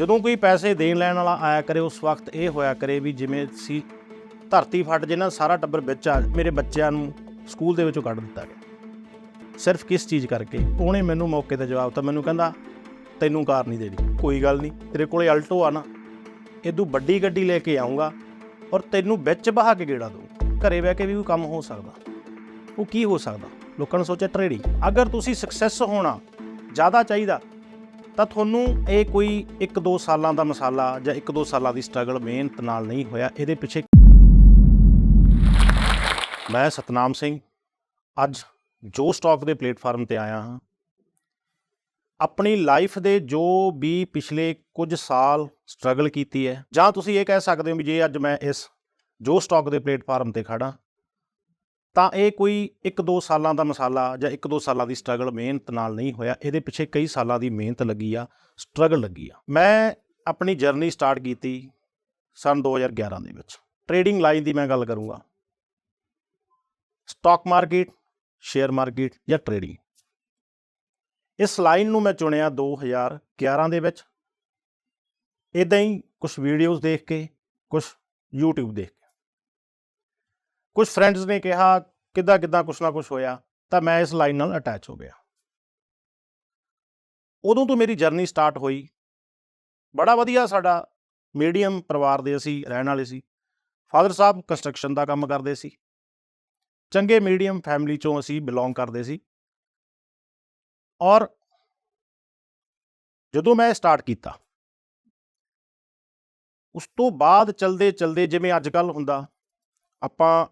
ਜਦੋਂ ਕੋਈ ਪੈਸੇ ਦੇਣ ਲੈਣ ਵਾਲਾ ਆਇਆ ਕਰੇ, ਉਸ ਵਕਤ ਇਹ ਹੋਇਆ ਕਰੇ ਵੀ ਜਿਵੇਂ ਸੀ, ਧਰਤੀ ਫਟ ਜੇ ਨਾ, ਸਾਰਾ ਟੱਬਰ ਵਿੱਚ ਆ, ਮੇਰੇ ਬੱਚਿਆਂ ਨੂੰ ਸਕੂਲ ਦੇ ਵਿੱਚੋਂ ਕੱਢ ਦਿੱਤਾ ਗਿਆ। ਸਿਰਫ ਕਿਸ ਚੀਜ਼ ਕਰਕੇ? ਉਹਨੇ ਮੈਨੂੰ ਮੌਕੇ ਤੇ ਜਵਾਬ ਤਾਂ ਮੈਨੂੰ ਕਹਿੰਦਾ, ਤੈਨੂੰ ਕਾਰ ਨਹੀਂ ਦੇਣੀ, ਕੋਈ ਗੱਲ ਨਹੀਂ, ਤੇਰੇ ਕੋਲੇ ਅਲਟੋ ਆ ਨਾ ਇਦੋਂ ਵੱਡੀ ਗੱਡੀ ਲੈ ਕੇ ਆਉਂਗਾ ਔਰ ਤੈਨੂੰ ਵਿੱਚ ਬਹਾ ਕੇ ਗੇੜਾ ਦਊਂ। ਘਰੇ ਬਹਿ ਕੇ ਵੀ ਕੋਈ ਕੰਮ ਹੋ ਸਕਦਾ। ਉਹ ਕੀ ਹੋ ਸਕਦਾ? ਲੋਕਾਂ ਨੇ ਸੋਚਿਆ ਟ੍ਰੇਡਿੰਗ ਅਗਰ ਤੁਸੀਂ ਸਕਸੈਸ ਹੋਣਾ ਜ਼ਿਆਦਾ ਚਾਹੀਦਾ ਤਾਂ ਤੁਹਾਨੂੰ ਇਹ ਕੋਈ 1-2 ਸਾਲਾਂ ਦਾ ਮਸਾਲਾ ਜਾਂ 1-2 ਸਾਲਾਂ ਦੀ ਸਟਰਗਲ ਮਿਹਨਤ ਨਾਲ ਨਹੀਂ ਹੋਇਆ, ਇਹਦੇ ਪਿੱਛੇ ਮੈਂ ਸਤਨਾਮ ਸਿੰਘ, ਅੱਜ ਜੋ ਸਟਾਕ ਦੇ ਪਲੇਟਫਾਰਮ ਤੇ ਆਇਆ ਹਾਂ। ਆਪਣੀ ਲਾਈਫ ਦੇ ਜੋ ਵੀ ਪਿਛਲੇ ਕੁਝ ਸਾਲ ਸਟਰਗਲ ਕੀਤੀ ਹੈ, ਜਾਂ ਤੁਸੀਂ ਇਹ ਕਹਿ ਸਕਦੇ ਹੋ ਵੀ ਜੇ ਅੱਜ ਮੈਂ ਇਸ ਜੋ ਸਟਾਕ ਦੇ ਪਲੇਟਫਾਰਮ ਤੇ ਖੜਾ ਤਾਂ ਇਹ ਕੋਈ 1-2 ਸਾਲਾਂ ਦਾ ਮਸਾਲਾ ਜਾਂ 1-2 ਸਾਲਾਂ ਦੀ ਸਟਰਗਲ ਮਿਹਨਤ ਨਾਲ ਨਹੀਂ ਹੋਇਆ। ਇਹਦੇ ਪਿੱਛੇ ਕਈ ਸਾਲਾਂ ਦੀ ਮਿਹਨਤ ਲੱਗੀ ਆ ਸਟਰਗਲ ਲੱਗੀ ਆ। ਮੈਂ ਆਪਣੀ ਜਰਨੀ ਸਟਾਰਟ ਕੀਤੀ ਸਨ 2011 ਦੇ ਵਿੱਚ। ਟ੍ਰੇਡਿੰਗ ਲਾਈਨ ਦੀ ਮੈਂ ਗੱਲ ਕਰੂੰਗਾ। ਸਟਾਕ ਮਾਰਕੀਟ ਸ਼ੇਅਰ ਮਾਰਕੀਟ ਜਾਂ ਟ੍ਰੇਡਿੰਗ ਇਸ ਲਾਈਨ ਨੂੰ ਮੈਂ ਚੁਣਿਆ 2011 ਦੇ ਵਿੱਚ। ਇਦਾਂ ਹੀ ਕੁਝ ਵੀਡੀਓਜ਼ ਦੇਖ ਕੇ ਕੁਝ YouTube ਦੇਖ ਕੇ ਕੁਝ ਫਰੈਂਡਸ ਨੇ ਕਿਹਾ, ਕਿੱਦਾਂ ਕਿੱਦਾਂ ਕੁਛ ਨਾ ਕੁਛ ਹੋਇਆ, ਤਾਂ ਮੈਂ ਇਸ ਲਾਈਨ ਨਾਲ ਅਟੈਚ ਹੋ ਗਿਆ। ਉਦੋਂ ਤੋਂ ਮੇਰੀ ਜਰਨੀ ਸਟਾਰਟ ਹੋਈ। ਬੜਾ ਵਧੀਆ ਸਾਡਾ ਮੀਡੀਅਮ ਪਰਿਵਾਰ ਦੇ ਅਸੀਂ ਰਹਿਣ ਵਾਲੇ ਸੀ। ਫਾਦਰ ਸਾਹਿਬ ਕੰਸਟਰਕਸ਼ਨ ਦਾ ਕੰਮ ਕਰਦੇ ਸੀ। ਚੰਗੇ ਮੀਡੀਅਮ ਫੈਮਿਲੀ ਚੋਂ ਅਸੀਂ ਬਿਲੋਂਗ ਕਰਦੇ ਸੀ। ਔਰ ਜਦੋਂ ਮੈਂ ਸਟਾਰਟ ਕੀਤਾ, ਉਸ ਤੋਂ ਬਾਅਦ ਚਲਦੇ ਚਲਦੇ ਜਿਵੇਂ ਅੱਜ ਕੱਲ ਹੁੰਦਾ, ਆਪਾਂ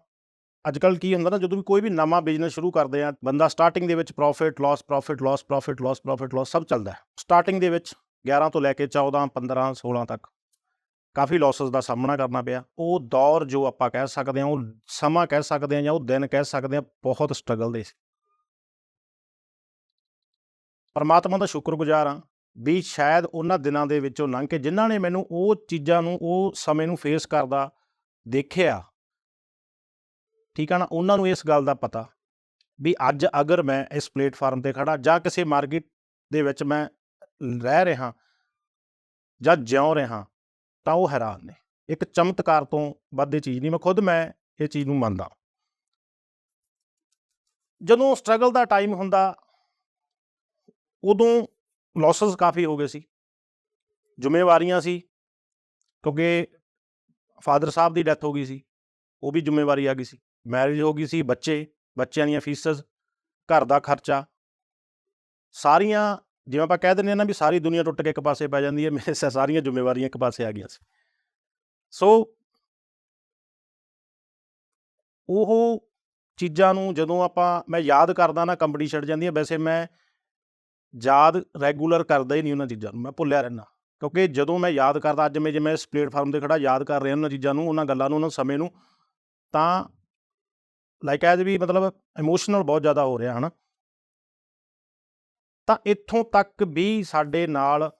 ਅੱਜ ਕੱਲ ਕੀ ਹੁੰਦਾ ਨਾ, ਜਦੋਂ ਵੀ ਕੋਈ ਵੀ ਨਵਾਂ ਬਿਜ਼ਨਸ ਸ਼ੁਰੂ ਕਰਦੇ ਆ, ਬੰਦਾ ਸਟਾਰਟਿੰਗ ਦੇ ਵਿੱਚ profit loss profit loss profit loss profit loss ਸਭ ਚੱਲਦਾ ਹੈ। ਸਟਾਰਟਿੰਗ ਦੇ ਵਿੱਚ 11 ਤੋਂ ਲੈ ਕੇ 14 15 16 ਤੱਕ ਕਾਫੀ ਲਾਸਸ ਦਾ ਸਾਹਮਣਾ ਕਰਨਾ ਪਿਆ। ਉਹ ਦੌਰ ਜੋ ਆਪਾਂ ਕਹਿ ਸਕਦੇ ਹਾਂ, ਉਹ ਸਮਾਂ ਕਹਿ ਸਕਦੇ ਹਾਂ ਜਾਂ ਉਹ ਦਿਨ ਕਹਿ ਸਕਦੇ ਹਾਂ, ਬਹੁਤ ਸਟਰਗਲ ਦੇ ਸੀ। ਪਰਮਾਤਮਾ ਦਾ ਸ਼ੁਕਰਗੁਜ਼ਾਰ ਹਾਂ ਵੀ ਸ਼ਾਇਦ ਉਹਨਾਂ ਦਿਨਾਂ ਦੇ ਵਿੱਚੋਂ ਲੰਘ ਕੇ ਜਿਨ੍ਹਾਂ ਨੇ ਮੈਨੂੰ ਉਹ ਚੀਜ਼ਾਂ ਨੂੰ, ਉਹ ਸਮੇਂ ਨੂੰ ਫੇਸ ਕਰਦਾ ਦੇਖਿਆ ਠੀਕ ਆ ਨਾ? ਉਹਨਾਂ ਨੂੰ ਇਸ ਗੱਲ ਦਾ ਪਤਾ ਵੀ ਅੱਜ ਅਗਰ ਮੈਂ ਇਸ ਪਲੇਟਫਾਰਮ ਤੇ ਖੜਾ ਜਾਂ ਕਿਸੇ ਮਾਰਕੀਟ ਦੇ ਵਿੱਚ ਮੈਂ ਰਹਿ ਰਿਹਾ ਜਾਂ ਜਿਉਂ ਰਿਹਾ ਤਾਂ ਉਹ ਹੈਰਾਨ ਨੇ। ਇੱਕ ਚਮਤਕਾਰ ਤੋਂ ਵੱਧ ਇਹ ਚੀਜ਼ ਨਹੀਂ, ਮੈਂ ਖੁਦ ਮੈਂ ਇਹ ਚੀਜ਼ ਨੂੰ ਮੰਨਦਾ। ਜਦੋਂ ਸਟਰਗਲ ਦਾ ਟਾਈਮ ਹੁੰਦਾ, ਉਦੋਂ ਲਾਸਸ ਕਾਫੀ ਹੋ ਗਏ ਸੀ। ਜ਼ਿੰਮੇਵਾਰੀਆਂ ਸੀ, ਕਿਉਂਕਿ ਫਾਦਰ ਸਾਹਿਬ ਦੀ ਡੈਥ ਹੋ ਗਈ ਸੀ, ਉਹ ਵੀ ਜ਼ਿੰਮੇਵਾਰੀ ਆ ਗਈ ਸੀ। ਮੈਰਿਜ ਹੋ ਗਈ ਸੀ, ਬੱਚੇ, ਬੱਚਿਆਂ ਦੀਆਂ ਫੀਸਸ ਘਰ ਦਾ ਖਰਚਾ। ਸਾਰੀਆਂ, ਜਿਵੇਂ ਆਪਾਂ ਕਹਿ ਦਿੰਦੇ ਆ ਨਾ ਵੀ ਸਾਰੀ ਦੁਨੀਆ ਟੁੱਟ ਕੇ ਇੱਕ ਪਾਸੇ ਪੈ ਜਾਂਦੀ ਹੈ, ਮੇਰੇ ਸਾਰੀਆਂ ਜ਼ਿੰਮੇਵਾਰੀਆਂ ਇੱਕ ਪਾਸੇ ਆ ਗਈਆਂ ਸੀ। ਸੋ ਉਹ ਚੀਜ਼ਾਂ ਨੂੰ ਜਦੋਂ ਆਪਾਂ, ਮੈਂ ਯਾਦ ਕਰਦਾ ਨਾ ਕੰਪਨੀ ਛੱਡ ਜਾਂਦੀ ਹੈ, ਵੈਸੇ ਮੈਂ ਯਾਦ ਰੈਗੂਲਰ ਕਰਦਾ ਹੀ ਨਹੀਂ ਉਹਨਾਂ ਚੀਜ਼ਾਂ ਨੂੰ, ਮੈਂ ਭੁੱਲਿਆ ਰਹਿਣਾ ਕਿਉਂਕਿ ਜਦੋਂ ਮੈਂ ਯਾਦ ਕਰਦਾ, ਅੱਜ ਮੈਂ ਜਿਵੇਂ ਇਸ ਪਲੇਟਫਾਰਮ ਤੇ ਖੜਾ ਯਾਦ ਕਰ ਰਿਹਾ ਉਹਨਾਂ ਚੀਜ਼ਾਂ ਨੂੰ, ਉਹਨਾਂ ਗੱਲਾਂ ਨੂੰ, ਉਹਨਾਂ ਸਮੇਂ ਨੂੰ, ਤਾਂ ਲਾਈਕ ਐਜ਼ ਵੀ ਮਤਲਬ ਇਮੋਸ਼ਨਲ ਬਹੁਤ ਜ਼ਿਆਦਾ ਹੋ ਰਿਹਾ, ਹਨਾ। ਤਾਂ ਇੱਥੋਂ ਤੱਕ ਵੀ ਸਾਡੇ ਨਾਲ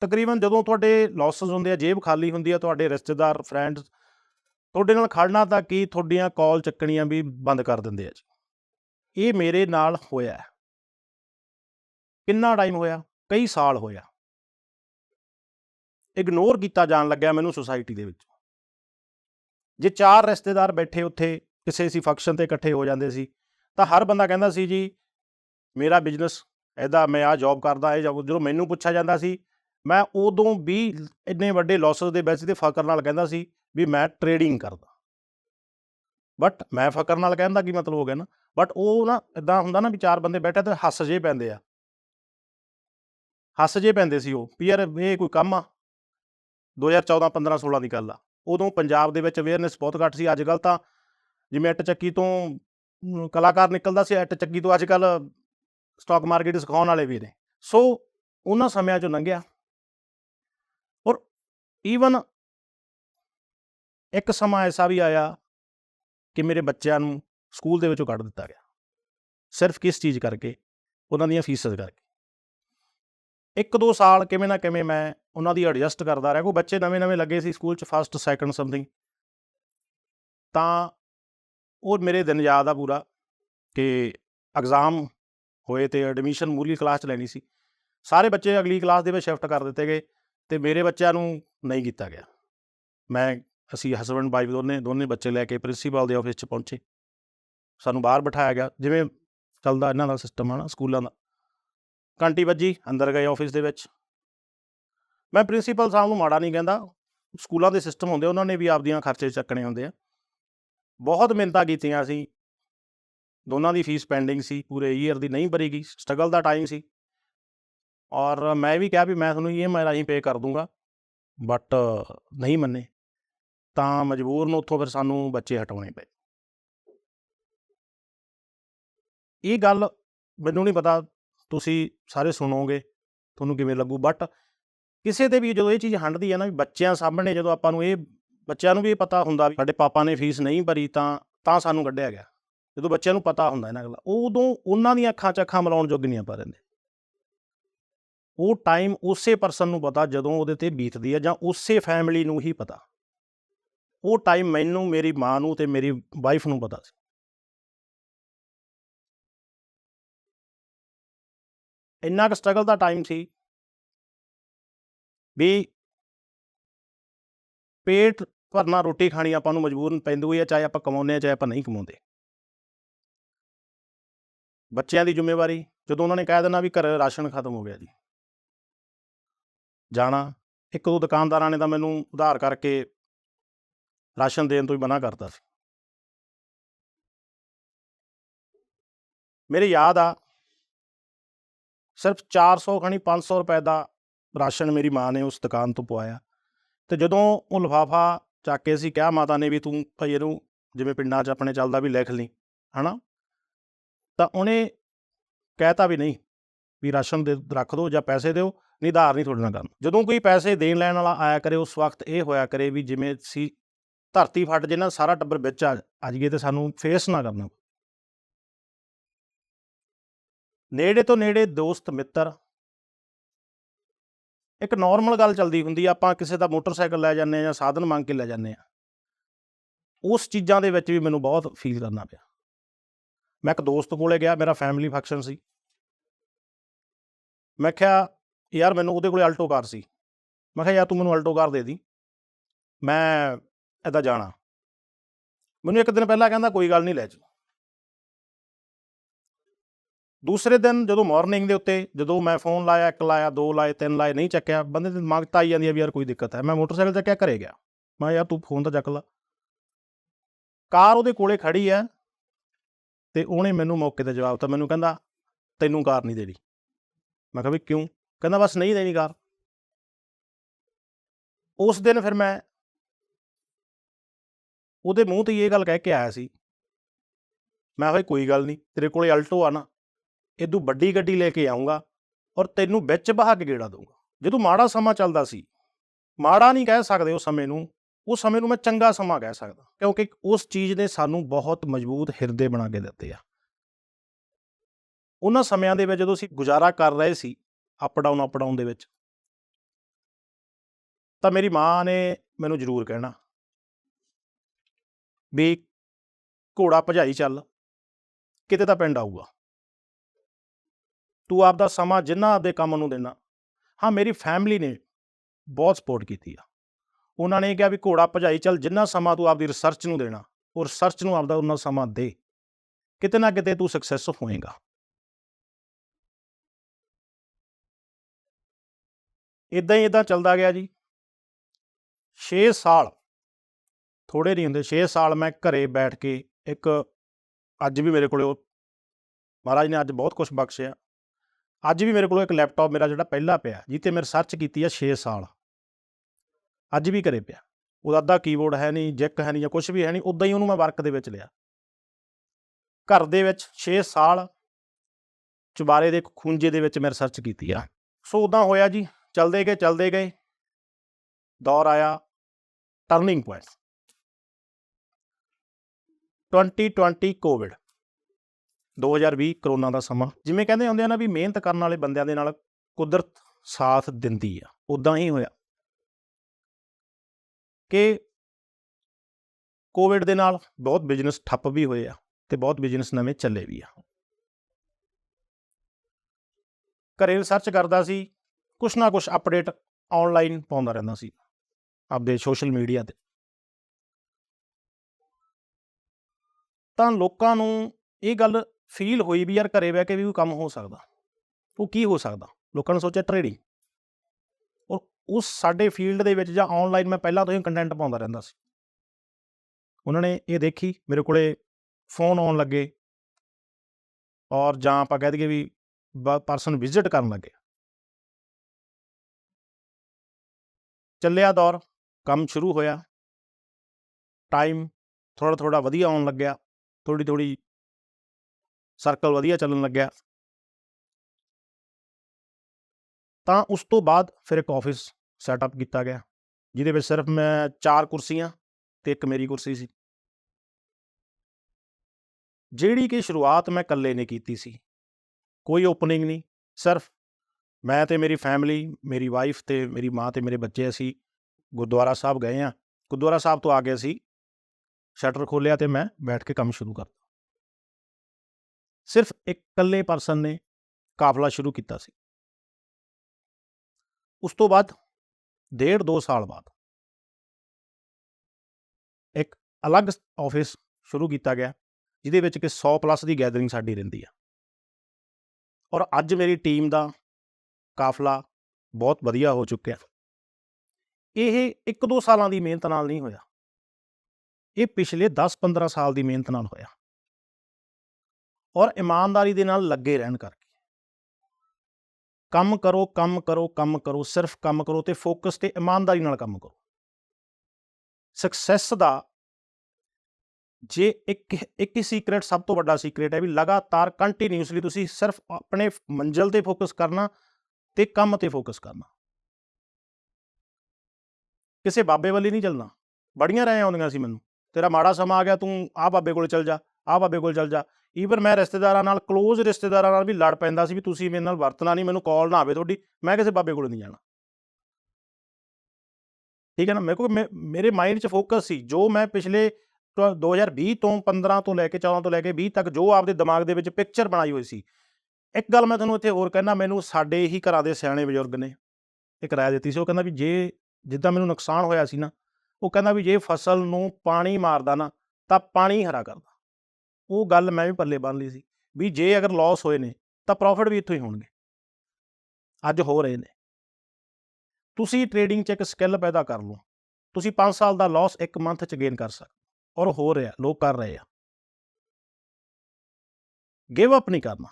ਤਕਰੀਬਨ ਜਦੋਂ ਤੁਹਾਡੇ ਲਾਸਸ ਹੁੰਦੇ ਆ, ਜੇਬ ਖਾਲੀ ਹੁੰਦੀ ਆ, ਤੁਹਾਡੇ ਰਿਸ਼ਤੇਦਾਰ ਫਰੈਂਡਸ ਤੁਹਾਡੇ ਨਾਲ ਖੜਨਾ ਤਾਂ ਕੀ ਤੁਹਾਡੀਆਂ ਕਾਲ ਚੱਕਣੀਆਂ ਵੀ ਬੰਦ ਕਰ ਦਿੰਦੇ ਆ ਜੀ। ਇਹ ਮੇਰੇ ਨਾਲ ਹੋਇਆ ਕਿੰਨਾ ਟਾਈਮ ਹੋਇਆ? ਕਈ ਸਾਲ ਹੋਇਆ। ਇਗਨੋਰ ਕੀਤਾ ਜਾਣ ਲੱਗਿਆ ਮੈਨੂੰ ਸੁਸਾਇਟੀ ਦੇ ਵਿੱਚ। ਜੇ ਚਾਰ ਰਿਸ਼ਤੇਦਾਰ ਬੈਠੇ ਉੱਥੇ ਕਿਸੇ ਸੀ ਫੰਕਸ਼ਨ ਤੇ ਇਕੱਠੇ ਹੋ ਜਾਂਦੇ ਸੀ। ਤਾਂ ਹਰ ਬੰਦਾ ਕਹਿੰਦਾ ਸੀ ਜੀ, ਮੇਰਾ ਬਿਜ਼ਨਸ ਇਹਦਾ ਮੈਂ ਆ ਜੌਬ ਕਰਦਾ, ਇਹ job- ਜਦੋਂ ਮੈਨੂੰ ਪੁੱਛਿਆ ਜਾਂਦਾ ਸੀ, ਮੈਂ ਉਦੋਂ ਵੀ ਇੰਨੇ ਵੱਡੇ ਲਾਸਸ ਦੇ ਵਿੱਚ ਤੇ ਫਕਰ ਨਾਲ ਕਹਿੰਦਾ ਸੀ ਵੀ ਮੈਂ ਟ੍ਰੇਡਿੰਗ ਕਰਦਾ। ਬਟ ਮੈਂ ਫਕਰ ਨਾਲ ਕਹਿੰਦਾ ਕੀ ਮਤਲਬ ਹੋ ਗਿਆ ਨਾ? ਬਟ ਉਹ ਨਾ ਇਦਾਂ ਹੁੰਦਾ ਨਾ ਵੀ ਚਾਰ ਬੰਦੇ ਬੈਠੇ ਤੇ ਹੱਸ ਜੇ ਪੈਂਦੇ ਆ। ਹੱਸ ਜੇ ਪੈਂਦੇ ਸੀ ਉਹ ਵੀ ਯਾਰ ਇਹ ਕੋਈ ਕੰਮ ਆ। 2014 15 16 ਦੀ ਗੱਲ ਆ। ਉਦੋਂ ਪੰਜਾਬ ਦੇ ਵਿੱਚ ਅਵੇਅਰਨੈਸ ਬਹੁਤ ਘੱਟ ਸੀ। ਅੱਜ ਕੱਲ ਤਾਂ ਜਿਵੇਂ ਐਟ ਚੱਕੀ ਤੋਂ ਕਲਾਕਾਰ ਨਿਕਲਦਾ ਸੀ ਐਟ ਚੱਕੀ ਤੋਂ ਅੱਜ ਕੱਲ ਸਟਾਕ ਮਾਰਕੀਟ ਸਿਖਾਉਣ ਵਾਲੇ ਵੀ ਨੇ। ਸੋ ਉਹਨਾਂ ਸਮਿਆਂ ਚੋਂ ਲੰਘਿਆ। ਔਰ ਈਵਨ ਇੱਕ ਸਮਾਂ ਐਸਾ ਵੀ ਆਇਆ ਕਿ ਮੇਰੇ ਬੱਚਿਆਂ ਨੂੰ ਸਕੂਲ ਦੇ ਵਿੱਚੋਂ ਕੱਢ ਦਿੱਤਾ ਗਿਆ। ਸਿਰਫ ਕਿਸ ਚੀਜ਼ ਕਰਕੇ? ਉਹਨਾਂ ਦੀਆਂ ਫੀਸਾਂ ਕਰਕੇ। ਇੱਕ ਦੋ ਸਾਲ ਕਿਵੇਂ ਨਾ ਕਿਵੇਂ ਮੈਂ ਉਹਨਾਂ ਦੀ ਐਡਜਸਟ ਕਰਦਾ ਰਿਹਾ। ਕੋਈ ਬੱਚੇ ਨਵੇਂ ਨਵੇਂ ਲੱਗੇ ਸੀ ਸਕੂਲ ਚ ਫਸਟ ਸੈਕੰਡ ਸਮਥਿੰਗ ਤਾਂ ਉਹ ਮੇਰੇ ਦਿਨ ਯਾਦ ਆ ਪੂਰਾ ਕਿ ਐਗਜ਼ਾਮ ਹੋਏ ਤੇ ਐਡਮਿਸ਼ਨ ਮੂਲੀ ਕਲਾਸ ਚ ਲੈਣੀ ਸੀ। ਸਾਰੇ ਬੱਚੇ ਅਗਲੀ ਕਲਾਸ ਦੇ ਵਿੱਚ ਸ਼ਿਫਟ ਕਰ ਦਿੱਤੇ ਗਏ ਤੇ ਮੇਰੇ ਬੱਚਿਆਂ ਨੂੰ ਨਹੀਂ ਕੀਤਾ ਗਿਆ। ਮੈਂ, ਅਸੀਂ ਹਸਬੰਡ ਵਾਈਫ ਦੋਨੇ ਦੋਨੇ ਬੱਚੇ ਲੈ ਕੇ ਪ੍ਰਿੰਸੀਪਲ ਦੇ ਆਫਿਸ 'ਚ ਪਹੁੰਚੇ। ਸਾਨੂੰ ਬਾਹਰ ਬਿਠਾਇਆ ਗਿਆ। ਜਿਵੇਂ ਚੱਲਦਾ ਇਹਨਾਂ ਦਾ ਸਿਸਟਮ ਆ ਨਾ, ਸਕੂਲਾਂ ਦਾ। ਘੰਟੀ ਵੱਜੀ, ਅੰਦਰ ਗਏ ਆਫਿਸ ਦੇ ਵਿੱਚ। ਮੈਂ ਪ੍ਰਿੰਸੀਪਲ ਸਾਹਿਬ ਨੂੰ ਮਾੜਾ ਨਹੀਂ ਕਹਿੰਦਾ। ਸਕੂਲਾਂ ਦੇ ਸਿਸਟਮ ਹੁੰਦੇ, ਉਹਨਾਂ ਨੇ ਵੀ ਆਪਦੀਆਂ ਖਰਚੇ ਚੱਕਣੇ ਹੁੰਦੇ ਆ। ਬਹੁਤ ਮਿਹਨਤਾਂ ਕੀਤੀਆਂ ਅਸੀਂ ਦੋਨਾਂ ਦੀ ਫੀਸ ਪੈਂਡਿੰਗ ਸੀ, ਪੂਰੇ ਈਅਰ ਦੀ ਨਹੀਂ ਭਰੀ ਗਈ, ਸਟਰਗਲ ਦਾ ਟਾਈਮ ਸੀ। ਔਰ ਮੈਂ ਵੀ ਕਿਹਾ ਵੀ ਮੈਂ ਤੁਹਾਨੂੰ ਇਹ ਮੈਂ ਰਾਹੀਂ ਪੇ ਕਰ ਦੂੰਗਾ, ਬਟ ਨਹੀਂ ਮੰਨੇ। ਤਾਂ ਮਜਬੂਰ ਨੂੰ ਉੱਥੋਂ ਫਿਰ ਸਾਨੂੰ ਬੱਚੇ ਹਟਾਉਣੇ ਪਏ। ਇਹ ਗੱਲ ਮੈਨੂੰ ਨਹੀਂ ਪਤਾ, ਤੁਸੀਂ ਸਾਰੇ ਸੁਣੋਗੇ, ਤੁਹਾਨੂੰ ਕਿਵੇਂ ਲੱਗੂ, ਬਟ ਕਿਸੇ ਤੇ ਵੀ ਜਦੋਂ ਇਹ ਚੀਜ਼ ਹੰਡਦੀ ਹੈ ਨਾ ਵੀ ਬੱਚਿਆਂ ਸਾਹਮਣੇ ਜਦੋਂ ਆਪਾਂ ਨੂੰ ਇਹ ਬੱਚਿਆਂ ਨੂੰ ਵੀ ਪਤਾ ਹੁੰਦਾ ਵੀ ਸਾਡੇ ਪਾਪਾ ਨੇ ਫੀਸ ਨਹੀਂ ਭਰੀ ਤਾਂ ਤਾਂ ਸਾਨੂੰ ਕੱਢਿਆ ਗਿਆ। ਜਦੋਂ ਬੱਚਿਆਂ ਨੂੰ ਪਤਾ ਹੁੰਦਾ ਇਹਨਾਂ ਗੱਲਾਂ, ਉਦੋਂ ਉਹਨਾਂ ਦੀਆਂ ਅੱਖਾਂ 'ਚ ਅੱਖਾਂ ਮਿਲਾਉਣ ਜੋਗ ਨਹੀਂ ਪਾ ਰਹਿੰਦੇ ਉਹ ਟਾਈਮ ਉਸੇ ਪਰਸਨ ਨੂੰ ਪਤਾ ਜਦੋਂ ਉਹਦੇ ਤੇ ਬੀਤਦੀ ਹੈ ਜਾਂ ਉਸੇ ਫੈਮਿਲੀ ਨੂੰ ਹੀ ਪਤਾ। ਉਹ ਟਾਈਮ ਮੈਨੂੰ, ਮੇਰੀ ਮਾਂ ਨੂੰ ਤੇ ਮੇਰੀ ਵਾਈਫ ਨੂੰ ਪਤਾ ਸੀ। ਇੰਨਾ ਕੁ ਸਟਰਗਲ ਦਾ ਟਾਈਮ ਸੀ ਵੀ ਪੇਟ ਭਰਨਾ ਰੋਟੀ ਖਾਣੀ ਆਪਾਂ ਨੂੰ ਮਜਬੂਰਨ ਪੈਂਦੀ ਹੈ ਚਾਹੇ ਆਪਾਂ ਕਮਾਉਂਦੇ ਆ, ਚਾਹੇ ਆਪਾਂ ਨਹੀਂ ਕਮਾਉਂਦੇ। ਬੱਚਿਆਂ ਦੀ ਜ਼ਿੰਮੇਵਾਰੀ, ਜਦੋਂ ਉਹਨਾਂ ਨੇ ਕਹਿ ਦੇਣਾ ਵੀ ਘਰ ਰਾਸ਼ਨ ਖਤਮ ਹੋ ਗਿਆ ਜੀ। ਜਾਣਾ, ਇੱਕ ਦੋ ਦੁਕਾਨਦਾਰਾਂ ਨੇ ਤਾਂ ਮੈਨੂੰ ਉਧਾਰ ਕਰਕੇ ਰਾਸ਼ਨ ਦੇਣ ਤੋਂ ਹੀ ਮਨਾ ਕਰਤਾ ਸੀ। ਮੇਰੇ ਯਾਦ ਆ, ਸਿਰਫ 400 ਖਣੀ 500 ਰੁਪਏ ਦਾ ਰਾਸ਼ਨ ਮੇਰੀ ਮਾਂ ਨੇ ਉਸ ਦੁਕਾਨ ਤੋਂ ਪਵਾਇਆ ਤੇ ਜਦੋਂ ਉਹ ਲਿਫਾਫਾ ਚੱਕ ਕੇ ਅਸੀਂ ਕਿਹਾ, ਮਾਤਾ ਨੇ ਵੀ ਤੂੰ ਭਾਈ ਇਹਨੂੰ ਜਿਵੇਂ ਪਿੰਡਾਂ 'ਚ ਆਪਣੇ ਚੱਲਦਾ ਵੀ ਲਿਖ ਲਈ। ਹਨਾ? ਤਾਂ ਉਹਨੇ ਕਹਿਤਾ ਵੀ ਨਹੀਂ, ਵੀ ਰਾਸ਼ਨ ਦੇ ਰੱਖ ਦਿਓ ਜਾਂ ਪੈਸੇ ਦਿਓ, ਨਹੀਂ ਉਧਾਰ ਨਹੀਂ ਤੁਹਾਡੇ ਨਾਲ ਕਰਨ। ਜਦੋਂ ਕੋਈ ਪੈਸੇ ਦੇਣ ਲੈਣ ਵਾਲਾ ਆਇਆ ਕਰੇ, ਉਸ ਵਕਤ ਇਹ ਹੋਇਆ ਕਰੇ ਵੀ ਜਿਵੇਂ ਸੀ ਧਰਤੀ ਫਟ ਜੇ ਨਾ, ਸਾਰਾ ਟੱਬਰ ਵਿੱਚ ਆ ਆ ਜਾਈਏ ਤੇ ਸਾਨੂੰ ਫੇਸ ਨਾ ਕਰਨਾ ਨੇੜੇ ਤੋਂ ਨੇੜੇ ਦੋਸਤ, ਮਿੱਤਰ ਇੱਕ ਨਾਰਮਲ ਗੱਲ ਚੱਲਦੀ ਹੁੰਦੀ ਆਪਾਂ ਕਿਸੇ ਦਾ ਮੋਟਰਸਾਈਕਲ ਲੈ ਜਾਂਦੇ ਆ ਜਾਂ ਸਾਧਨ ਮੰਗ ਕੇ ਲੈ ਜਾਂਦੇ ਆ। ਉਸ ਚੀਜ਼ਾਂ ਦੇ ਵਿੱਚ ਵੀ ਮੈਨੂੰ ਬਹੁਤ ਫੀਲ ਕਰਨਾ ਪਿਆ। ਮੈਂ ਇੱਕ ਦੋਸਤ ਕੋਲੇ ਗਿਆ, ਮੇਰਾ ਫੈਮਿਲੀ ਫੰਕਸ਼ਨ ਸੀ। ਮੈਂ ਕਿਹਾ, ਯਾਰ ਮੈਨੂੰ ਉਹਦੇ ਕੋਲੇ ਅਲਟੋ ਕਾਰ ਸੀ। ਮੈਂ ਕਿਹਾ, ਯਾਰ ਤੂੰ ਮੈਨੂੰ ਅਲਟੋ ਕਾਰ ਦੇ ਦੀ। ਮੈਂ ਇੱਦਾਂ ਜਾਣਾ। ਮੈਨੂੰ ਇੱਕ ਦਿਨ ਪਹਿਲਾਂ ਕਹਿੰਦਾ, ਕੋਈ ਗੱਲ ਨਹੀਂ, ਲੈ ਜਾ ਦੂਸਰੇ ਦਿਨ ਜਦੋਂ ਮਾਰਨਿੰਗ ਦੇ ਉੱਤੇ ਜਦੋਂ ਮੈਂ ਫੋਨ ਲਾਇਆ, ਇੱਕ ਲਾਇਆ, ਦੋ ਲਾਏ, ਤਿੰਨ ਲਾਏ, ਨਹੀਂ ਚੱਕਿਆ, ਬੰਦੇ ਦੇ ਦਿਮਾਗ 'ਚ ਤਾਂ ਆਈ ਜਾਂਦੀ ਹੈ ਵੀ ਯਾਰ ਕੋਈ ਦਿੱਕਤ ਹੈ। ਮੈਂ ਮੋਟਰਸਾਈਕਲ ਚੱਕਿਆ, ਘਰੇ ਗਿਆ। ਮੈਂ ਕਿਹਾ ਯਾਰ ਤੂੰ ਫੋਨ ਤਾਂ ਚੱਕ ਲਾ। ਕਾਰ ਉਹਦੇ ਕੋਲੇ ਖੜੀ ਹੈ ਤੇ ਉਹਨੇ ਮੈਨੂੰ ਮੌਕੇ ਤੇ ਜਵਾਬ ਦਿੱਤਾ। ਮੈਨੂੰ ਕਹਿੰਦਾ, ਤੈਨੂੰ ਕਾਰ ਨਹੀਂ ਦੇਣੀ। ਮੈਂ ਕਿਹਾ ਵੀ ਕਿਉਂ? ਕਹਿੰਦਾ, ਬਸ ਨਹੀਂ ਦੇਣੀ ਕਾਰ। ਉਸ ਦਿਨ ਫਿਰ ਮੈਂ ਉਹਦੇ ਮੂੰਹ ਤੇ ਇਹ ਗੱਲ ਕਹਿ ਕੇ ਆਇਆ ਸੀ। ਮੈਂ ਕਿਹਾ ਕੋਈ ਗੱਲ ਨਹੀਂ, ਤੇਰੇ ਕੋਲੇ ਅਲਟੋ ਆ ਨਾ। ਇਦੋਂ ਵੱਡੀ ਗੱਡੀ ਲੈ ਕੇ ਆਉਂਗਾ ਔਰ ਤੈਨੂੰ ਵਿੱਚ ਬਹਾ ਕੇ ਗੇੜਾ ਦਊਂਗਾ। ਜਦੋਂ ਮਾੜਾ ਸਮਾਂ ਚੱਲਦਾ ਸੀ, ਮਾੜਾ ਨਹੀਂ ਕਹਿ ਸਕਦੇ ਉਸ ਸਮੇਂ ਨੂੰ, ਉਸ ਸਮੇਂ ਨੂੰ ਮੈਂ ਚੰਗਾ ਸਮਾਂ ਕਹਿ ਸਕਦਾ, ਕਿਉਂਕਿ ਉਸ ਚੀਜ਼ ਨੇ ਸਾਨੂੰ ਬਹੁਤ ਮਜ਼ਬੂਤ ਹਿਰਦੇ ਬਣਾ ਕੇ ਦਿੱਤੇ ਆ। ਉਹਨਾਂ ਸਮਿਆਂ ਦੇ ਵਿੱਚ ਜਦੋਂ ਅਸੀਂ ਗੁਜ਼ਾਰਾ ਕਰ ਰਹੇ ਸੀ ਅਪ ਡਾਊਨ ਅਪ ਡਾਊਨ ਦੇ ਵਿੱਚ, ਤਾਂ ਮੇਰੀ ਮਾਂ ਨੇ ਮੈਨੂੰ ਜ਼ਰੂਰ ਕਹਿਣਾ ਵੀ ਘੋੜਾ ਭਜਾਈ ਚੱਲ, ਕਿਤੇ ਤਾਂ ਪਿੰਡ ਆਊਗਾ। ਤੂੰ ਆਪਦਾ ਸਮਾਂ ਜਿੰਨਾ ਆਪਦੇ ਕੰਮ ਨੂੰ ਦੇਣਾ ਹਾਂ, ਮੇਰੀ ਫੈਮਿਲੀ ਨੇ ਬਹੁਤ ਸਪੋਰਟ ਕੀਤੀ ਆ। ਉਹਨਾਂ ਨੇ ਕਿਹਾ ਵੀ ਘੋੜਾ ਭਜਾਈ, ਚੱਲ ਜਿੰਨਾ ਸਮਾਂ ਤੂੰ ਆਪਦੀ ਰਿਸਰਚ ਨੂੰ ਦੇਣਾ, ਉਹ ਰਿਸਰਚ ਨੂੰ ਆਪਦਾ ਉਹਨਾਂ ਸਮਾਂ ਦੇ। ਕਿਤੇ ਨਾ ਕਿਤੇ ਤੂੰ ਸਕਸੈਸ ਹੋਏਗਾ। ਇਦਾਂ ਹੀ ਇਦਾਂ ਚੱਲਦਾ ਗਿਆ ਜੀ। 6 ਸਾਲ ਥੋੜੇ ਨਹੀਂ ਹੁੰਦੇ 6 ਸਾਲ ਮੈਂ ਘਰੇ ਬੈਠ ਕੇ ਇੱਕ, ਅੱਜ ਵੀ ਮੇਰੇ ਕੋਲੇ ਉਹ, ਮਹਾਰਾਜ ਨੇ ਅੱਜ ਬਹੁਤ ਕੁਝ ਬਖਸ਼ਿਆ। ਅੱਜ ਵੀ ਮੇਰੇ ਕੋਲ ਇੱਕ ਲੈਪਟਾਪ ਮੇਰਾ ਜਿਹੜਾ ਪਹਿਲਾ ਪਿਆ ਜਿੱਤੇ ਮੈਂ ਰਿਸਰਚ ਕੀਤੀ ਆ 6 ਸਾਲ। ਅੱਜ ਵੀ ਘਰੇ ਪਿਆ। ਉਹਦਾ ਅੱਧਾ ਕੀਬੋਰਡ ਹੈ ਨਹੀਂ ਜਿੱਕ ਹੈ ਨਹੀਂ ਜਾਂ ਕੁਝ ਵੀ ਹੈ ਨਹੀਂ ਉਦਾਂ ਹੀ ਉਹਨੂੰ ਮੈਂ ਵਰਕ ਦੇ ਵਿੱਚ ਲਿਆ। ਘਰ ਦੇ ਵਿੱਚ 6 ਸਾਲ ਚੁਬਾਰੇ ਦੇ ਖੂੰਜੇ ਦੇ ਵਿੱਚ ਮੈਂ ਰਿਸਰਚ ਕੀਤੀ ਆ। ਸੋ ਉਦਾਂ ਹੋਇਆ ਜੀ, ਚਲਦੇ ਗਏ ਚਲਦੇ ਗਏ। ਦੌਰ ਆਇਆ ਟਰਨਿੰਗ ਪੁਆਇੰਟ 2020 ਕੋਵਿਡ 2020 ਕਰੋਨਾ ਦਾ ਸਮਾਂ, ਜਿਵੇਂ ਕਹਿੰਦੇ ਹੁੰਦੇ ਆ ਨਾ ਵੀ ਮਿਹਨਤ ਕਰਨ ਵਾਲੇ ਬੰਦਿਆਂ ਦੇ ਨਾਲ ਕੁਦਰਤ ਸਾਥ ਦਿੰਦੀ ਆ ਉਦਾਂ ਹੀ ਹੋਇਆ। ਕਿ ਕੋਵਿਡ ਦੇ ਨਾਲ ਬਹੁਤ ਬਿਜ਼ਨਸ ਠੱਪ ਵੀ ਹੋਏ ਆ ਤੇ ਬਹੁਤ ਬਿਜ਼ਨਸ ਨਵੇਂ ਚੱਲੇ ਵੀ ਆ। ਘਰੇ ਰਿਸਰਚ ਕਰਦਾ ਸੀ, ਕੁਛ ਨਾ ਕੁਛ ਅਪਡੇਟ ਆਨਲਾਈਨ ਪਾਉਂਦਾ ਰਹਿੰਦਾ ਸੀ, ਆਪਦੇ ਸੋਸ਼ਲ ਮੀਡੀਆ ਤੇ। ਤਾਂ ਲੋਕਾਂ ਨੂੰ ਇਹ ਗੱਲ ਫੀਲ ਹੋਈ ਵੀ ਯਾਰ ਘਰੇ ਬਹਿ ਕੇ ਵੀ ਕੋਈ ਕੰਮ ਹੋ ਸਕਦਾ। ਉਹ ਕੀ ਹੋ ਸਕਦਾ? ਲੋਕਾਂ ਨੇ ਸੋਚਿਆ ਟ੍ਰੇਡਿੰਗ ਔਰ ਉਸ ਸਾਡੇ ਫੀਲਡ ਦੇ ਵਿੱਚ ਜਾਂ ਆਨਲਾਈਨ ਮੈਂ ਪਹਿਲਾਂ ਤੋਂ ਹੀ ਕੰਟੈਂਟ ਪਾਉਂਦਾ ਰਹਿੰਦਾ ਸੀ। ਉਹਨਾਂ ਨੇ ਇਹ ਦੇਖੀ, ਮੇਰੇ ਕੋਲੇ ਫੋਨ ਆਉਣ ਲੱਗੇ। ਔਰ ਜਾਂ ਆਪਾਂ ਕਹਿ ਦਈਏ ਵੀ ਪਰਸਨ ਵਿਜ਼ਿਟ ਕਰਨ ਲੱਗੇ। ਚੱਲਿਆ ਦੌਰ, ਕੰਮ ਸ਼ੁਰੂ ਹੋਇਆ। ਟਾਈਮ ਥੋੜਾ ਥੋੜਾ ਵਧੀਆ ਆਉਣ ਲੱਗਿਆ। ਥੋੜੀ ਥੋੜੀ ਸਰਕਲ ਵਧੀਆ ਚੱਲਣ ਲੱਗਿਆ। ਤਾਂ ਉਸ ਤੋਂ ਬਾਅਦ ਫਿਰ ਇੱਕ ਆਫਿਸ ਸੈਟਅਪ ਕੀਤਾ ਗਿਆ, ਜਿਹਦੇ ਵਿੱਚ ਸਿਰਫ ਮੈਂ ਚਾਰ ਕੁਰਸੀਆਂ ਤੇ ਇੱਕ ਮੇਰੀ ਕੁਰਸੀ ਸੀ। ਜਿਹੜੀ ਕਿ ਸ਼ੁਰੂਆਤ ਮੈਂ ਇਕੱਲੇ ਨੇ ਕੀਤੀ ਸੀ। ਕੋਈ ਓਪਨਿੰਗ ਨਹੀਂ, ਸਿਰਫ ਮੈਂ ਤੇ ਮੇਰੀ ਫੈਮਿਲੀ ਮੇਰੀ ਵਾਈਫ ਤੇ ਮੇਰੀ ਮਾਂ ਤੇ ਮੇਰੇ ਬੱਚੇ ਅਸੀਂ ਗੁਰਦੁਆਰਾ ਸਾਹਿਬ ਗਏ ਆ ਗੁਰਦੁਆਰਾ ਸਾਹਿਬ ਤੋਂ ਆ ਕੇ ਅਸੀਂ ਸ਼ਟਰ ਖੋਲਿਆ ਤੇ ਮੈਂ ਬੈਠ ਕੇ ਕੰਮ ਸ਼ੁਰੂ ਕਰਤਾ। ਸਿਰਫ ਇੱਕ ਇਕੱਲੇ ਪਰਸਨ ਨੇ ਕਾਫਲਾ ਸ਼ੁਰੂ ਕੀਤਾ ਸੀ। ਉਸ ਤੋਂ ਬਾਅਦ ਡੇਢ ਦੋ ਸਾਲ ਬਾਅਦ ਇੱਕ ਅਲੱਗ ਆਫਿਸ ਸ਼ੁਰੂ ਕੀਤਾ ਗਿਆ, ਜਿਹਦੇ ਵਿੱਚ ਕਿ 100 ਪਲੱਸ ਦੀ ਗੈਦਰਿੰਗ ਸਾਡੀ ਰਹਿੰਦੀ ਆ। ਔਰ ਅੱਜ ਮੇਰੀ ਟੀਮ ਦਾ ਕਾਫਲਾ ਬਹੁਤ ਵਧੀਆ ਹੋ ਚੁੱਕਿਆ। ਇਹ ਇੱਕ ਦੋ ਸਾਲਾਂ ਦੀ ਮਿਹਨਤ ਨਾਲ ਨਹੀਂ ਹੋਇਆ। ਇਹ ਪਿਛਲੇ 10-15 ਸਾਲ ਦੀ ਮਿਹਨਤ ਨਾਲ ਹੋਇਆ। ਔਰ ਇਮਾਨਦਾਰੀ ਦੇ ਨਾਲ ਲੱਗੇ ਰਹਿਣ ਕਰਕੇ। ਕੰਮ ਕਰੋ ਕੰਮ ਕਰੋ ਕੰਮ ਕਰੋ, ਸਿਰਫ ਕੰਮ ਕਰੋ ਤੇ ਫੋਕਸ ਤੇ ਇਮਾਨਦਾਰੀ ਨਾਲ ਕੰਮ ਕਰੋ। ਸਕਸੈਸ ਦਾ ਜੇ ਇੱਕ ਇੱਕ ਹੀ ਸੀਕ੍ਰੇਟ ਸਭ ਤੋਂ ਵੱਡਾ ਸੀਕ੍ਰੇਟ ਹੈ ਵੀ ਲਗਾਤਾਰ ਕੰਟੀਨਿਊਸਲੀ ਤੁਸੀਂ ਸਿਰਫ ਆਪਣੇ ਮੰਜ਼ਿਲ ਤੇ ਫੋਕਸ ਕਰਨਾ ਤੇ ਕੰਮ ਤੇ ਫੋਕਸ ਕਰਨਾ। ਕਿਸੇ ਬਾਬੇ ਵੱਲ ਨਹੀਂ ਚੱਲਣਾ। ਬੜੀਆਂ ਰਾਇ ਆਉਂਦੀਆਂ ਸੀ ਮੈਨੂੰ। ਤੇਰਾ ਮਾੜਾ ਸਮਾਂ ਆ ਗਿਆ, ਤੂੰ ਆਹ ਬਾਬੇ ਕੋਲ ਚੱਲ ਜਾ, ਆਹ ਬਾਬੇ ਕੋਲ ਚੱਲ ਜਾ। ਈਵਨ ਮੈਂ ਰਿਸ਼ਤੇਦਾਰਾਂ ਨਾਲ ক্লোਜ਼ ਰਿਸ਼ਤੇਦਾਰਾਂ ਨਾਲ ਵੀ ਲੜ ਪੈਂਦਾ ਸੀ ਵੀ ਤੁਸੀਂ ਮੇਰੇ ਨਾਲ ਵਰਤਣਾ ਨਹੀਂ, ਮੈਨੂੰ ਕਾਲ ਨਾ ਆਵੇ ਤੁਹਾਡੀ, ਮੈਂ ਕਿਸੇ ਬਾਬੇ ਕੋਲ ਨਹੀਂ ਜਾਣਾ। ਠੀਕ ਹੈ ਨਾ? ਮੇਰੇ ਕੋਲ ਮੇਰੇ ਮਾਈਂਡ 'ਚ ਫੋਕਸ ਸੀ, ਜੋ ਮੈਂ ਪਿਛਲੇ ਤ- 2020 ਤੋਂ 15 ਤੋਂ ਲੈ ਕੇ 14 ਤੋਂ ਲੈ ਕੇ 20 ਤੱਕ ਜੋ ਆਪਦੇ ਦਿਮਾਗ ਦੇ ਵਿੱਚ ਪਿਕਚਰ ਬਣਾਈ ਹੋਈ ਸੀ, ਇੱਕ ਗੱਲ ਮੈਂ ਤੁਹਾਨੂੰ ਇੱਥੇ ਹੋਰ ਕਹਿਣਾ ਮੈਨੂੰ ਸਾਡੇ ਹੀ ਘਰਾਂ ਦੇ ਸਿਆਣੇ ਬਜ਼ੁਰਗ ਨੇ ਇੱਕ ਰਾਏ ਦਿੱਤੀ ਸੀ, ਉਹ ਕਹਿੰਦਾ ਵੀ ਜੇ ਜਿੱਦਾਂ ਮੈਨੂੰ ਨੁਕਸਾਨ ਹੋਇਆ ਸੀ ਨਾ, ਉਹ ਕਹਿੰਦਾ ਵੀ ਜੇ ਫਸਲ ਨੂੰ ਪਾਣੀ ਮਾਰਦਾ ਨਾ, ਤਾਂ ਪਾਣੀ ਹਰਾ ਕਰਦਾ। ਉਹ ਗੱਲ ਮੈਂ ਵੀ ਪੱਲੇ ਬੰਨ ਲਈ ਸੀ, ਵੀ ਜੇ ਅਗਰ ਲਾਸ ਹੋਏ ਨੇ, ਤਾਂ ਪ੍ਰੋਫਿਟ ਵੀ ਇੱਥੋਂ ਹੀ ਹੋਣਗੇ। ਅੱਜ ਹੋ ਰਹੇ ਨੇ। ਤੁਸੀਂ ਟ੍ਰੇਡਿੰਗ 'ਚ ਇੱਕ ਸਕਿੱਲ ਪੈਦਾ ਕਰ ਲਓ। ਤੁਸੀਂ 5 ਸਾਲ ਦਾ ਲਾਸ ਇੱਕ ਮੰਥ 'ਚ ਗੇਨ ਕਰ ਸਕਦੇ ਔਰ ਹੋ ਰਿਹਾ, ਲੋਕ ਕਰ ਰਹੇ ਆ। ਗਿਵ ਅਪ ਨਹੀਂ ਕਰਨਾ।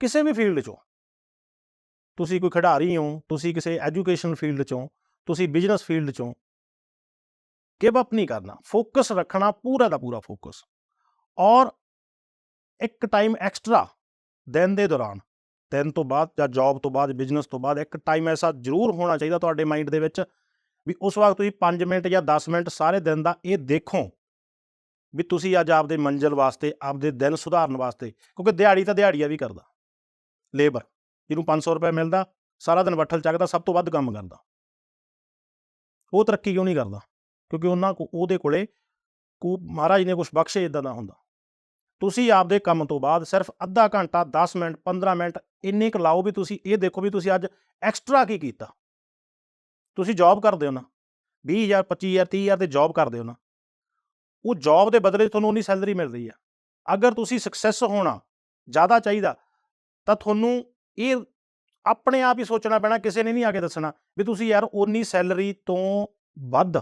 ਕਿਸੇ ਵੀ ਫੀਲਡ 'ਚੋਂ। ਤੁਸੀਂ ਕੋਈ ਖਿਡਾਰੀ ਹੋ, ਤੁਸੀਂ ਕਿਸੇ ਐਜੂਕੇਸ਼ਨ ਫੀਲਡ 'ਚੋਂ, ਤੁਸੀਂ ਬਿਜ਼ਨਸ ਫੀਲਡ 'ਚੋਂ। ਗਿਵ ਅਪ ਨਹੀਂ ਕਰਨਾ। ਫੋਕਸ ਰੱਖਣਾ ਪੂਰਾ ਦਾ ਪੂਰਾ ਫੋਕਸ ਔਰ ਇੱਕ ਟਾਈਮ ਐਕਸਟਰਾ ਦਿਨ ਦੇ ਦੌਰਾਨ, ਦਿਨ ਤੋਂ ਬਾਅਦ ਜਾਂ ਜੌਬ ਤੋਂ ਬਾਅਦ ਬਿਜ਼ਨਸ ਤੋਂ ਬਾਅਦ ਇੱਕ ਟਾਈਮ ਐਸਾ ਜ਼ਰੂਰ ਹੋਣਾ ਚਾਹੀਦਾ ਤੁਹਾਡੇ ਮਾਈਂਡ ਦੇ ਵਿੱਚ ਵੀ ਉਸ ਵਕਤ ਤੁਸੀਂ 5 ਮਿੰਟ ਜਾਂ 10 ਮਿੰਟ ਸਾਰੇ ਦਿਨ ਦਾ ਇਹ ਦੇਖੋ ਵੀ ਤੁਸੀਂ ਅੱਜ ਆਪਦੇ ਮੰਜ਼ਿਲ ਵਾਸਤੇ, ਆਪਦੇ ਦਿਨ ਸੁਧਾਰਨ ਵਾਸਤੇ, ਕਿਉਂਕਿ ਦਿਹਾੜੀ ਤਾਂ ਦਿਹਾੜੀਆ ਵੀ ਕਰਦਾ। ਲੇਬਰ ਜਿਹਨੂੰ 500 ਰੁਪਏ ਮਿਲਦਾ, ਸਾਰਾ ਦਿਨ ਵੱਠਲ ਚੱਕਦਾ, ਸਭ ਤੋਂ ਵੱਧ ਕੰਮ ਕਰਦਾ। ਉਹ ਤਰੱਕੀ ਕਿਉਂ ਨਹੀਂ ਕਰਦਾ? ਕਿਉਂਕਿ ਉਹਨਾਂ ਕੋ, ਉਹਦੇ ਕੋਲੇ ਕੋ ਮਹਾਰਾਜ ਨੇ ਕੁਝ ਬਖਸ਼ੇ ਇਦਾਂ ਦਾ ਹੁੰਦਾ। ਤੁਸੀਂ ਆਪਦੇ ਕੰਮ ਤੋਂ ਬਾਅਦ ਸਿਰਫ ਅੱਧਾ ਘੰਟਾ 10 ਮਿੰਟ 15 ਮਿੰਟ ਇੰਨੇ ਕੁ ਲਾਓ ਵੀ ਤੁਸੀਂ, ਇਹ ਦੇਖੋ ਵੀ ਤੁਸੀਂ ਅੱਜ ਐਕਸਟਰਾ ਕੀ ਕੀਤਾ। ਤੁਸੀਂ ਜੌਬ ਕਰਦੇ ਹੋ ਨਾ 20000 25000 30000 ਤੇ ਜੌਬ ਕਰਦੇ ਹੋ ਨਾ। ਉਹ ਜੌਬ ਦੇ ਬਦਲੇ ਤੁਹਾਨੂੰ ਉਨੀ ਸੈਲਰੀ ਮਿਲ ਰਹੀ ਆ ਅਗਰ ਤੁਸੀਂ ਸਕਸੈਸ ਹੋਣਾ ਜ਼ਿਆਦਾ ਚਾਹੀਦਾ, ਤਾਂ ਤੁਹਾਨੂੰ ਇਹ ਆਪਣੇ ਆਪ ਹੀ ਸੋਚਣਾ ਪੈਣਾ, ਕਿਸੇ ਨੇ ਨਹੀਂ ਆ ਕੇ ਦੱਸਣਾ ਵੀ ਤੁਸੀਂ ਯਾਰ ਉਨੀ ਸੈਲਰੀ ਤੋਂ ਵੱਧ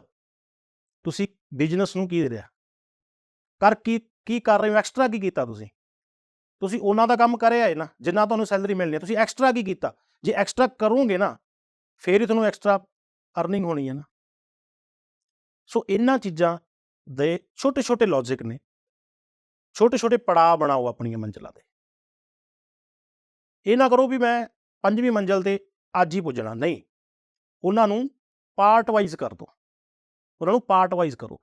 ਤੁਸੀਂ ਬਿਜ਼ਨਸ ਨੂੰ ਕੀ ਦੇ ਰਿਹਾ। ਕਰ ਕੀ ਕੀ ਕਰ ਰਹੇ ਹੋ? ਐਕਸਟਰਾ ਕੀ ਕੀਤਾ ਤੁਸੀਂ? ਤੁਸੀਂ ਉਹਨਾਂ ਦਾ ਕੰਮ ਕਰਿਆ ਹੈ ਨਾ, ਜਿੰਨਾ ਤੁਹਾਨੂੰ ਸੈਲਰੀ ਮਿਲਣੀ ਹੈ, ਤੁਸੀਂ ਐਕਸਟਰਾ ਕੀ ਕੀਤਾ? ਜੇ ਐਕਸਟਰਾ ਕਰੋਗੇ ਨਾ, ਫੇਰ ਹੀ ਤੁਹਾਨੂੰ ਐਕਸਟਰਾ ਅਰਨਿੰਗ ਹੋਣੀ ਹੈ ਨਾ। ਸੋ ਇਹਨਾਂ ਚੀਜ਼ਾਂ ਦੇ ਛੋਟੇ ਛੋਟੇ ਲੌਜੀਕ ਨੇ। ਛੋਟੇ ਛੋਟੇ ਪੜਾਅ ਬਣਾਓ ਆਪਣੀਆਂ ਮੰਜ਼ਲਾਂ ਦੇ ਇਹ ਨਾ ਕਰੋ ਵੀ ਮੈਂ ਪੰਜਵੀਂ ਮੰਜ਼ਲ ਤੇ ਅੱਜ ਹੀ ਪੁੱਜਣਾ। ਨਹੀਂ। ਉਹਨਾਂ ਨੂੰ ਪਾਰਟ ਵਾਈਜ਼ ਕਰ ਦਿਓ ਉਹਨਾਂ ਨੂੰ ਪਾਰਟ ਵਾਈਜ਼ ਕਰੋ।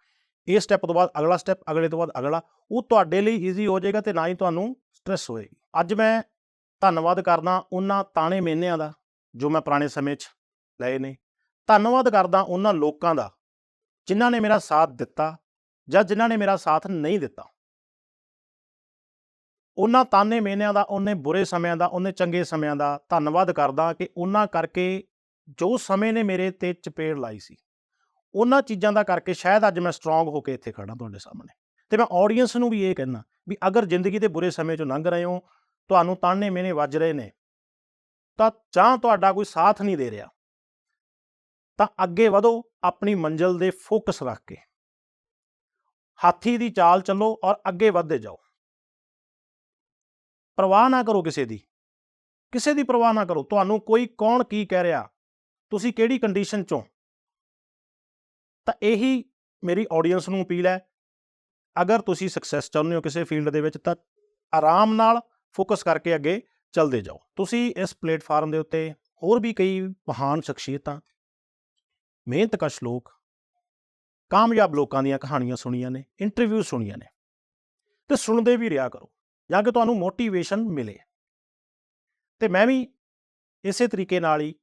ਇਹ ਸਟੈਪ ਤੋਂ ਬਾਅਦ ਅਗਲਾ ਸਟੈਪ ਅਗਲੇ ਤੋਂ ਬਾਅਦ ਅਗਲਾ, ਉਹ ਤੁਹਾਡੇ ਲਈ ਈਜ਼ੀ ਹੋ ਜਾਏਗਾ ਤੇ ਨਾ ਹੀ ਤੁਹਾਨੂੰ ਸਟ੍ਰੈਸ ਹੋਏਗੀ। ਅੱਜ ਮੈਂ ਧੰਨਵਾਦ ਕਰਦਾ ਉਹਨਾਂ ਤਾਣੇ ਮੇਨਿਆਂ ਦਾ, ਜੋ ਮੈਂ ਪੁਰਾਣੇ ਸਮੇਂ 'ਚ ਲਏ ਨੇ। ਧੰਨਵਾਦ ਕਰਦਾ ਉਹਨਾਂ ਲੋਕਾਂ ਦਾ, ਜਿਨ੍ਹਾਂ ਨੇ ਮੇਰਾ ਸਾਥ ਦਿੱਤਾ ਜਾਂ ਜਿਨ੍ਹਾਂ ਨੇ ਮੇਰਾ ਸਾਥ ਨਹੀਂ ਦਿੱਤਾ। ਉਹਨਾਂ ਤਾਨੇ ਮੇਨਿਆਂ ਦਾ, ਉਹਨੇ ਬੁਰੇ ਸਮਿਆਂ ਦਾ, ਉਹਨੇ ਚੰਗੇ ਸਮਿਆਂ ਦਾ ਧੰਨਵਾਦ ਕਰਦਾ ਕਿ ਉਹਨਾਂ ਕਰਕੇ ਜੋ ਸਮੇਂ ਨੇ ਮੇਰੇ ਤੇ ਚਪੇੜ ਲਾਈ ਸੀ। ਉਹਨਾਂ ਚੀਜ਼ਾਂ ਦਾ ਕਰਕੇ ਸ਼ਾਇਦ ਅੱਜ ਮੈਂ ਸਟਰੋਂਗ ਹੋ ਕੇ ਇੱਥੇ ਖੜਾ ਤੁਹਾਡੇ ਸਾਹਮਣੇ। ਤੇ ਮੈਂ ਆਡੀਅנס ਨੂੰ ਵੀ ਇਹ ਕਹਿਣਾ ਵੀ ਅਗਰ ਜ਼ਿੰਦਗੀ ਦੇ ਬੁਰੇ ਸਮੇਂ ਚੋਂ ਲੰਘ ਰਹੇ ਹੋ, ਤੁਹਾਨੂੰ ਤਾਣੇ ਮੇਨੇ ਵੱਜ ਰਹੇ ਨੇ, ਤਾਂ ਜਾਂ ਤੁਹਾਡਾ ਕੋਈ ਸਾਥ ਨਹੀਂ ਦੇ ਰਿਹਾ, ਤਾਂ ਅੱਗੇ ਵਧੋ, ਆਪਣੀ ਮੰਜ਼ਿਲ ਦੇ ਫੋਕਸ ਰੱਖ ਕੇ। ਹਾਥੀ ਦੀ ਚਾਲ ਚੱਲੋ ਔਰ ਅੱਗੇ ਵਧਦੇ ਜਾਓ। ਪਰਵਾਹ ਨਾ ਕਰੋ ਕਿਸੇ ਦੀ। ਕਿਸੇ ਦੀ ਪਰਵਾਹ ਨਾ ਕਰੋ। ਤੁਹਾਨੂੰ ਕੋਈ ਕੌਣ ਕੀ ਕਹਿ ਰਿਹਾ? ਤੁਸੀਂ ਕਿਹੜੀ ਕੰਡੀਸ਼ਨ ਚੋਂ? ਤਾਂ ਇਹੀ ਮੇਰੀ ਆਡੀਅנס ਨੂੰ ਅਪੀਲ ਹੈ, ਅਗਰ ਤੁਸੀਂ ਸਕਸੈਸ ਚਾਹੁੰਦੇ ਹੋ ਕਿਸੇ ਫੀਲਡ ਦੇ ਵਿੱਚ, ਤਾਂ ਆਰਾਮ ਨਾਲ ਫੋਕਸ ਕਰਕੇ ਅੱਗੇ ਚੱਲਦੇ ਜਾਓ। ਤੁਸੀਂ ਇਸ ਪਲੇਟਫਾਰਮ ਦੇ ਉੱਤੇ ਹੋਰ ਵੀ ਕਈ ਮਹਾਨ ਸ਼ਖਸੀਅਤਾਂ, ਮਿਹਨਤਕਸ਼ ਲੋਕ, ਕਾਮਯਾਬ ਲੋਕਾਂ ਦੀਆਂ ਕਹਾਣੀਆਂ ਸੁਣੀਆਂ ਨੇ ਇੰਟਰਵਿਊ ਸੁਣੀਆਂ ਨੇ, ਤੇ ਸੁਣਦੇ ਵੀ ਰਿਹਾ ਕਰੋ, ਜਾਂ ਕਿ ਤੁਹਾਨੂੰ ਮੋਟੀਵੇਸ਼ਨ ਮਿਲੇ। ਤੇ ਮੈਂ ਵੀ ਇਸੇ ਤਰੀਕੇ ਨਾਲ ਹੀ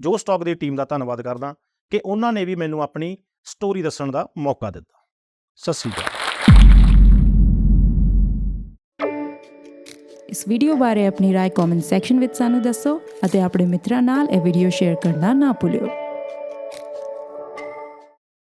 ਜੋ ਸਟਾਕ ਦੀ ਟੀਮ ਦਾ ਧੰਨਵਾਦ ਕਰਦਾ। ਕਿ ਉਹਨਾਂ ਨੇ ਵੀ ਮੈਨੂੰ ਆਪਣੀ ਸਟੋਰੀ ਦੱਸਣ ਦਾ ਮੌਕਾ ਦਿੱਤਾ ਸਤਿ ਸ੍ਰੀ ਅਕਾਲ ਇਸ ਵੀਡੀਓ ਬਾਰੇ ਆਪਣੀ رائے ਕਮੈਂਟ ਸੈਕਸ਼ਨ ਵਿੱਚ ਸਾਨੂੰ ਦੱਸੋ ਅਤੇ ਆਪਣੇ ਮਿੱਤਰਾਂ ਨਾਲ ਇਹ ਵੀਡੀਓ ਸ਼ੇਅਰ ਕਰਨਾ ਨਾ ਭੁੱਲਿਓ